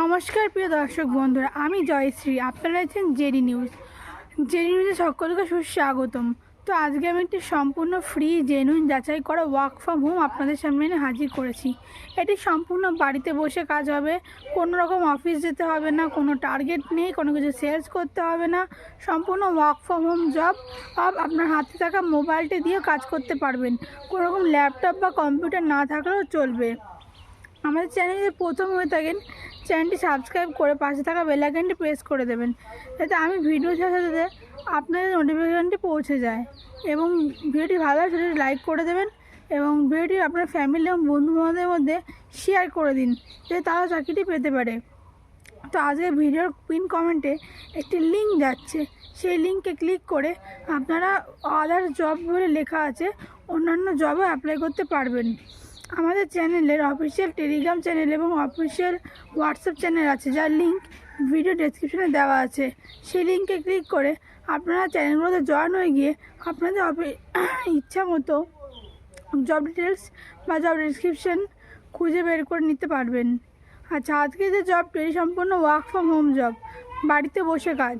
নমস্কার প্রিয় দর্শক বন্ধুরা, আমি জয়শ্রী, আপনারা আছেন জেডি নিউজ। জেডি নিউজে সকলকে সুস্বাগতম। তো আজকে আমি একটি সম্পূর্ণ ফ্রি জেনুইন যাচাই করা ওয়ার্ক ফ্রম হোম আপনাদের সামনে এনে হাজির করেছি। এটি সম্পূর্ণ বাড়িতে বসে কাজ হবে, কোনো রকম অফিস যেতে হবে না, কোনো টার্গেট নেই, কোনো কিছু সেলস করতে হবে না। সম্পূর্ণ ওয়ার্ক ফ্রম হোম জব আপনার হাতে থাকা মোবাইলটি দিয়েও কাজ করতে পারবেন। কোনো রকম ল্যাপটপ বা কম্পিউটার না থাকলেও চলবে। আমাদের চ্যানেলে প্রথম হয়ে থাকেন চ্যানেলটি সাবস্ক্রাইব করে পাশে থাকা বেলাইকনটি প্রেস করে দেবেন, যাতে আমি ভিডিও সাথে সাথে আপনাদের নোটিফিকেশানটি পৌঁছে যায়। এবং ভিডিওটি ভালো লাগে সেটি লাইক করে দেবেন এবং ভিডিওটি আপনার ফ্যামিলি এবং বন্ধু বান্ধবের মধ্যে শেয়ার করে দিন, যাতে তারা চাকরিটি পেতে পারে। তো আজকে ভিডিওর পিন কমেন্টে একটি লিঙ্ক যাচ্ছে, সেই লিঙ্কে ক্লিক করে আপনারা আদার জব বলে লেখা আছে, অন্যান্য জবে অ্যাপ্লাই করতে পারবেন। আমাদের চ্যানেলের অফিসিয়াল টেলিগ্রাম চ্যানেল এবং অফিসিয়াল হোয়াটসঅ্যাপ চ্যানেল আছে, যার লিঙ্ক ভিডিও ডেসক্রিপশনে দেওয়া আছে। সেই লিঙ্কে ক্লিক করে আপনারা চ্যানেলগুলোতে জয়েন হয়ে গিয়ে আপনাদের ইচ্ছা মতো জব ডিটেলস বা জব ডিসক্রিপশন খুঁজে বের করে নিতে পারবেন। আচ্ছা আজকে যে জবটি সম্পূর্ণ ওয়ার্ক ফ্রম হোম জব বাড়িতে বসে কাজ।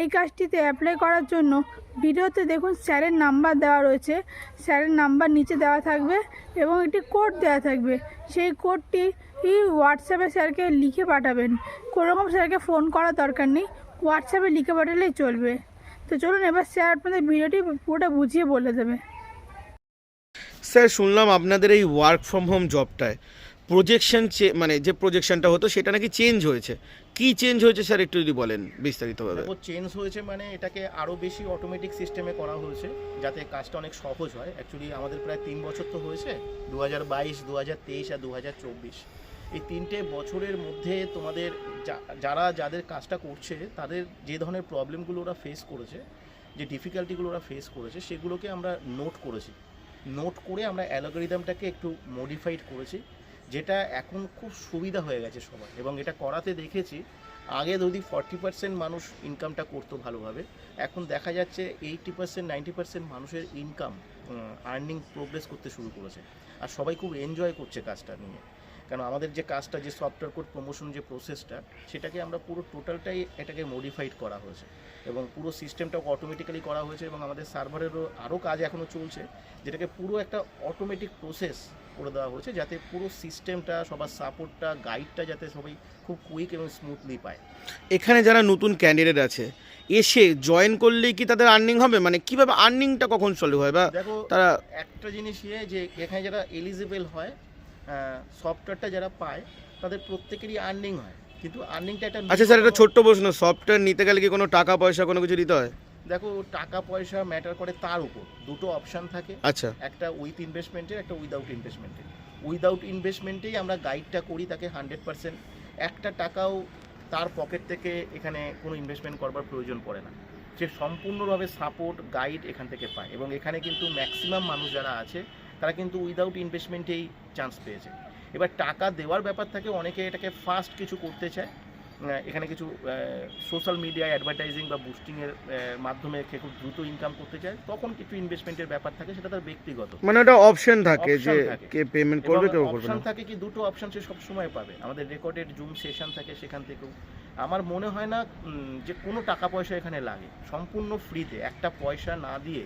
এই কাজটিতে অ্যাপ্লাই করার জন্য ভিডিওতে দেখুন স্যারের নাম্বার দেওয়া রয়েছে। স্যারের নাম্বার নিচে দেওয়া থাকবে এবং একটি কোড দেওয়া থাকবে। সেই কোডটি হোয়াটসঅ্যাপে স্যারকে লিখে পাঠাবেন। কোনোরকম স্যারকে ফোন করার দরকার নেই। হোয়াটসঅ্যাপে লিখে পাঠালেই চলবে। তো চলুন এবার স্যার আপনাদের ভিডিওটি পুরোটা বুঝিয়ে বলে দেবে। স্যার, শুনলাম আপনাদের এই ওয়ার্ক ফ্রম হোম জবটায় প্রজেকশন মানে যে প্রজেকশনটা হতো সেটা নাকি চেঞ্জ হয়েছে। কি চেঞ্জ হয়েছে স্যার একটু যদি বলেন বিস্তারিতভাবে? চেঞ্জ হয়েছে মানে এটাকে আরও বেশি অটোমেটিক সিস্টেমে করা হয়েছে, যাতে কাজটা অনেক সহজ হয়। অ্যাকচুয়ালি আমাদের প্রায় তিন বছর তো হয়েছে দু হাজার বাইশ দু হাজার তেইশ আর দু হাজার চব্বিশ। এই তিনটে বছরের মধ্যে তোমাদের যারা, যাদের কাজটা করছে, তাদের যে ধরনের প্রবলেমগুলো ওরা ফেস করেছে, যে ডিফিকাল্টিগুলো ওরা ফেস করেছে, সেগুলোকে আমরা নোট করেছি। নোট করে আমরা অ্যালগোরিদমটাকে একটু মডিফাইড করেছি। যেটা এখন খুব সুবিধা হয়ে গেছে সবার। এবং এটা করাতে দেখেছি, আগে যদি ফর্টি পার্সেন্ট মানুষ ইনকামটা করতো ভালোভাবে, এখন দেখা যাচ্ছে এইটটি পার্সেন্ট নাইনটি পার্সেন্ট মানুষের ইনকাম আর্নিং প্রোগ্রেস করতে শুরু করেছে। আর সবাই খুব এনজয় করছে কাজটা নিয়ে। কারণ আমাদের যে কাজটা যে সফটওয়্যার কোড প্রমোশন যে প্রসেসটা সেটাকে আমরা পুরো টোটালটাই এটাকে মডিফাইড করা হয়েছে এবং পুরো সিস্টেমটাও অটোমেটিক্যালি করা হয়েছে এবং আমাদের সার্ভারেরও আরও কাজ এখনও চলছে যেটাকে পুরো একটা অটোমেটিক প্রসেস করে দেওয়া হয়েছে যাতে পুরো সিস্টেমটা সবার সাপোর্টটা গাইডটা যাতে সবাই খুব কুইক এবং স্মুথলি পায়। এখানে যারা নতুন ক্যান্ডিডেট আছে এসে জয়েন করলেই কি তাদের আর্নিং হবে? মানে কীভাবে আর্নিংটা কখন চালু হয় বা দেখো তারা একটা জিনিস ইয়ে যে এখানে যারা এলিজিবল হয় সফটওয়্যারটা যারা পায় তাদের প্রত্যেকেরই আর্নিং হয়। কিন্তু আর্নিংটা একটা আচ্ছা স্যার একটা ছোট্ট প্রশ্ন। সফটওয়্যার নিতে গেলে কি কোনো টাকা পয়সা কোনো কিছু দিতে হয়? দেখো টাকা পয়সা ম্যাটার করে তার উপর। দুটো অপশন থাকে। আচ্ছা। একটা উইথ ইনভেস্টমেন্টের একটা উইদাউট ইনভেস্টমেন্টের উইদাউট ইনভেস্টমেন্টেই আমরা গাইডটা করি তাকে হান্ড্রেড পার্সেন্ট একটা টাকাও তার পকেট থেকে এখানে কোনো ইনভেস্টমেন্ট করবার প্রয়োজন পড়ে না। সে সম্পূর্ণভাবে সাপোর্ট গাইড এখান থেকে পায়। এবং এখানে কিন্তু ম্যাক্সিমাম মানুষ যারা আছে তারা কিন্তু উইদাউট ইনভেস্টমেন্টেই চান্স পেয়েছে। এবার টাকা দেওয়ার ব্যাপার থাকে অনেকে এটাকে ফাস্ট কিছু করতে চায়। এখানে কিছু সোশ্যাল মিডিয়ায় অ্যাডভার্টাইজিং বা বুস্টিংয়ের মাধ্যমে খুব দ্রুত ইনকাম করতে চায় তখন কিছু ইনভেস্টমেন্টের ব্যাপার থাকে সেটা তার ব্যক্তিগত। মানে ওটা অপশন থাকে যে কে পেমেন্ট করবে কেউ করবে অপশন থাকে কি দুটো অপশন সে সবসময় পাবে। আমাদের রেকর্ডেড জুম সেশন থাকে সেখান থেকেও। আমার মনে হয় না যে কোনো টাকা পয়সা এখানে লাগে। সম্পূর্ণ ফ্রিতে একটা পয়সা না দিয়ে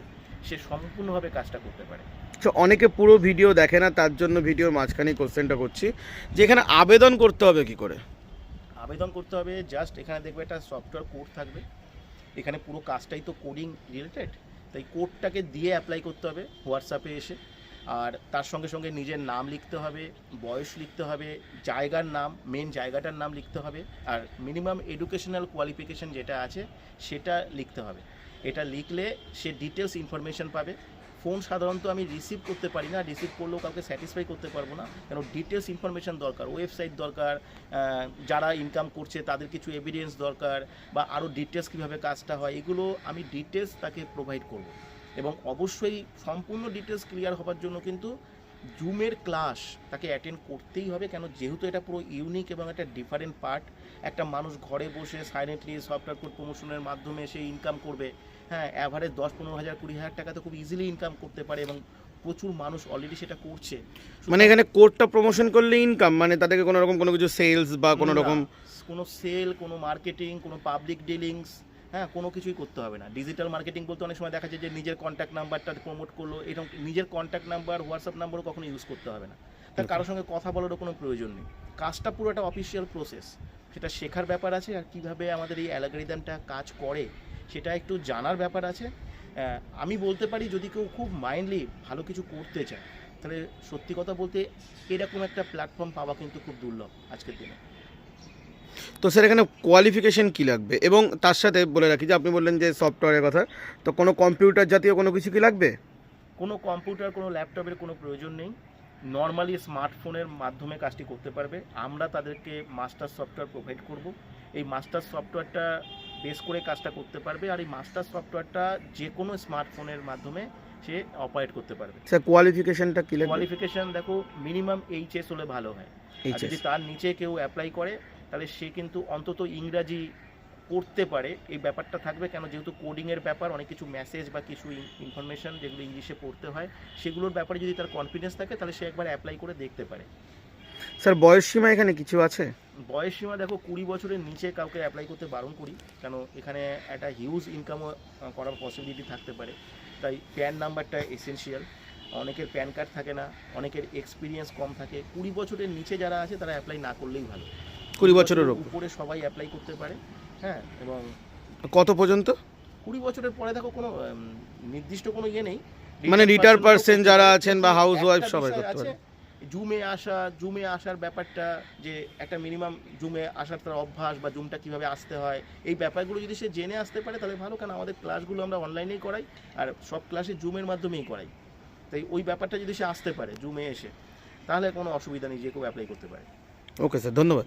সে সম্পূর্ণভাবে কাজটা করতে পারে। তো অনেকে পুরো ভিডিও দেখে না, তার জন্য ভিডিওর মাঝখানে কোশ্চেনটা করছি। যে এখানে আবেদন করতে হবে কি করে? আবেদন করতে হবে জাস্ট এখানে দেখবে একটা সফটওয়্যার কোড থাকবে। এখানে পুরো কাজটাই তো কোডিং রিলেটেড তাই কোডটাকে দিয়ে অ্যাপ্লাই করতে হবে হোয়াটসঅ্যাপে এসে। আর তার সঙ্গে সঙ্গে নিজের নাম লিখতে হবে, বয়স লিখতে হবে, জায়গার নাম মেন জায়গাটার নাম লিখতে হবে, আর মিনিমাম এডুকেশনাল কোয়ালিফিকেশন যেটা আছে, সেটা লিখতে হবে। এটা লিখলে সে ডিটেলস ইনফরমেশন পাবে। ফোন সাধারণত আমি রিসিভ করতে পারি না রিসিভ করলেও কাউকে স্যাটিসফাই করতে পারব না। কেন ডিটেলস ইনফরমেশন দরকার ওয়েবসাইট দরকার যারা ইনকাম করছে তাদের কিছু এভিডেন্স দরকার বা আরও ডিটেলস কীভাবে কাজটা হয়, এগুলো আমি ডিটেলস তাকে প্রোভাইড করব। এবং অবশ্যই সম্পূর্ণ ডিটেলস ক্লিয়ার হবার জন্য কিন্তু জুমের ক্লাস তাকে অ্যাটেন্ড করতেই হবে কেন যেহেতু এটা পুরো ইউনিক এবং একটা ডিফারেন্ট পার্ট একটা মানুষ ঘরে বসে সাইলেন্টলি সফটওয়্যার কোড প্রমোশনের মাধ্যমে সে ইনকাম করবে। হ্যাঁ অ্যাভারেজ দশ পনেরো হাজার কুড়ি হাজার টাকা তো খুব ইজিলি ইনকাম করতে পারে এবং প্রচুর মানুষ অলরেডি সেটা করছে। মানে এখানে কোডটা প্রমোশন করলে ইনকাম মানে তাদেরকে কোনো রকম কোনো কিছু সেলস বা কোনো রকম কোনো সেল কোনো মার্কেটিং কোনো পাবলিক ডিলিংস হ্যাঁ কোনো কিছুই করতে হবে না। ডিজিটাল মার্কেটিং বলতে অনেক সময় দেখা যায় যে নিজের কন্ট্যাক্ট নাম্বারটা প্রমোট করল এরকম নিজের কন্ট্যাক্ট নাম্বার হোয়াটসঅ্যাপ নাম্বারও কখনো ইউজ করতে হবে না। তার কারোর সঙ্গে কথা বলারও কোনো প্রয়োজন নেই। কাজটা পুরো একটা অফিসিয়াল প্রসেস সেটা শেখার ব্যাপার আছে আর কীভাবে আমাদের এই অ্যালগোরিদমটা কাজ করে সেটা একটু জানার ব্যাপার আছে। আমি বলতে পারি যদি কেউ খুব মাইন্ডলি ভালো কিছু করতে চায় তাহলে সত্যি কথা বলতে এরকম একটা প্ল্যাটফর্ম পাওয়া কিন্তু খুব দুর্লভ আজকের দিনে। তো স্যার এখানে কোয়ালিফিকেশন কী লাগবে? এবং তার সাথে বলে রাখি যে আপনি বললেন যে সফটওয়্যারের কথা তো কোনো কম্পিউটার জাতীয় কোনো কিছু কি লাগবে? কোনো কম্পিউটার কোনো ল্যাপটপের কোনো প্রয়োজন নেই। নর্মালি স্মার্টফোনের মাধ্যমে কাজটি করতে পারবে। আমরা তাদেরকে মাস্টার সফটওয়্যার প্রোভাইড করব। এই মাস্টার সফটওয়্যারটা বেস করে কাজটা করতে পারবে আর এই মাস্টার সফটওয়্যারটা যে কোনো স্মার্টফোনের মাধ্যমে সে অপারেট করতে পারবে। স্যার কোয়ালিফিকেশনটা কি কোয়ালিফিকেশন দেখো মিনিমাম এইচএস হলে ভালো হয়। যদি তার নিচে কেউ অ্যাপ্লাই করে তাহলে সে কিন্তু অন্তত ইংরাজি পড়তে পারে। এই ব্যাপারটা থাকবে কেন? যেহেতু কোডিংয়ের ব্যাপার অনেক কিছু মেসেজ বা কিছু ইনফরমেশন যেগুলো ইংলিশে পড়তে হয় সেগুলোর ব্যাপারে যদি তার কনফিডেন্স থাকে তাহলে সে একবার অ্যাপ্লাই করে দেখতে পারে। স্যার বয়স সীমা এখানে কিছু আছে? বয়স সীমা দেখো কুড়ি বছরের নিচে কাউকে অ্যাপ্লাই করতে বারণ করি কেন এখানে একটা হিউজ ইনকামও করার পসিবিলিটি থাকতে পারে। তাই প্যান নাম্বারটা এসেনশিয়াল অনেকের প্যান কার্ড থাকে না অনেকের এক্সপিরিয়েন্স কম থাকে। কুড়ি বছরের নিচে যারা আছে তারা অ্যাপ্লাই না করলেই ভালো। কুড়ি বছরের উপরে সবাই অ্যাপ্লাই করতে পারে হ্যাঁ এবং কত পর্যন্ত? কুড়ি বছরের পরে দেখো কোনো নির্দিষ্ট কোনো ইয়ে নেই। মানে রিটায়ার পার্সন যারা আছেন বা হাউস ওয়াইফ সবাই করতে পারে। জুমে আসা জুমে আসার ব্যাপারটা যে একটা মিনিমাম জুমে আসার তার অভ্যাস বা জুমটা কীভাবে আসতে হয় এই ব্যাপারগুলো যদি সে জেনে আসতে পারে তাহলে ভালো কারণ আমাদের ক্লাসগুলো আমরা অনলাইনেই করাই আর সব ক্লাসে জুমের মাধ্যমেই করাই। তাই ওই ব্যাপারটা যদি সে আসতে পারে জুমে এসে তাহলে কোনো অসুবিধা নেই যে কেউ অ্যাপ্লাই করতে পারে। ওকে স্যার ধন্যবাদ।